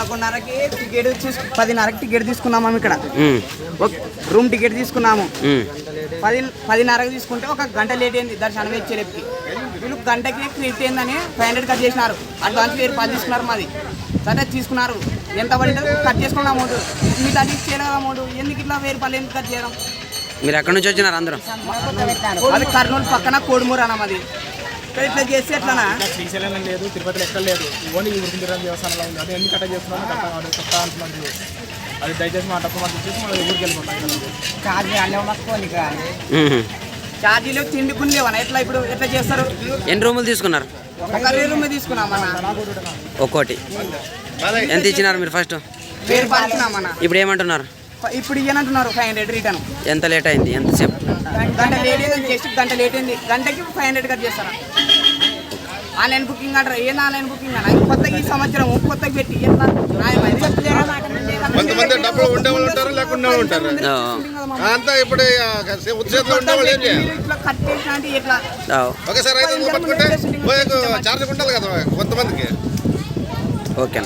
పదకొండున్నరకి ticket తీసు పదిన్నరకి ticket తీసుకున్నాము ఇక్కడ. రూమ్ టికెట్ తీసుకున్నాము. పది పదిన్నరకు తీసుకుంటే ఒక గంట లేట్ అయింది దర్శనం వచ్చేరేపుకి వీళ్ళు గంటకి క్రియేట్ అయిందని ఫైవ్ హండ్రెడ్ కట్ చేసినారు. అడ్వాన్స్ వేరు పది తీసుకున్నారు మాది. సరే తీసుకున్నారు. ఎంత పడిందో కట్ చేసుకున్న అమౌంట్. మీ థర్టీ చేయలేదు అమౌంట్. ఎందుకు ఇట్లా వెయ్యి రూపాయలు ఎందుకు కట్ చేయడం? మీరు ఎక్కడి నుంచి వచ్చినారు అందరూ? అది కర్నూలు పక్కన కోడుమూరు అన్న మాది. ఇక్కడ ఇట్లా ఎట్లానా శ్రీశైలం లేదు తిరుపతిలో ఎక్కడ లేదు. ఓన్లీ ఈ ఉరుకుందిరం దేవస్థానంలో ఉంది. అది ఎందుకు కట్ట చేస్తున్నాను కట్ట అది చెప్తా అంటున్నాను అది దయచేసి మా డబ్బు మాకు ఇచ్చేసి మన ఊరికి వెళ్ళిపోతాం. ఛార్జీలు లేవనా ఎట్లా ఇప్పుడు ఎట్లా చేస్తారు? ఎన్ని రూములు తీసుకున్నారు? ఒక రూమ్ తీసుకున్నామన్న ఒక్కోటి. ఎంత ఇచ్చినారు మీరు ఫస్ట్? ఇప్పుడు ఏమంటున్నారు? ఇప్పుడు ఇయ్యనంటున్నారు ఫైవ్ హండ్రెడ్ రిటర్న్ ఎంత లేట్ అయింది? ఎంతసేపు గంట లేట్ అయింది జస్ట్ గంట లేట్ అయింది. గంటకి ఫైవ్ హండ్రెడ్ కట్ చేస్తారా? ఆన్లైన్ బుకింగ్ అంటారు? ఏం ఆన్లైన్ బుకింగ్ అన్న? ఇది కొత్తగా ఈ సంవత్సరం కొత్తగా పెట్టి? కొంతమంది డబ్బులు ఉంటారు? లేకుండా వాళ్ళు ఉంటారు? అంతా ఇప్పుడు ఉద్యోగంలో ఏం చేయాలి? ఒకసారి ఐదు వందలు పట్టుకుంటే ఉండాలి కదా కొంతమందికి. ఓకే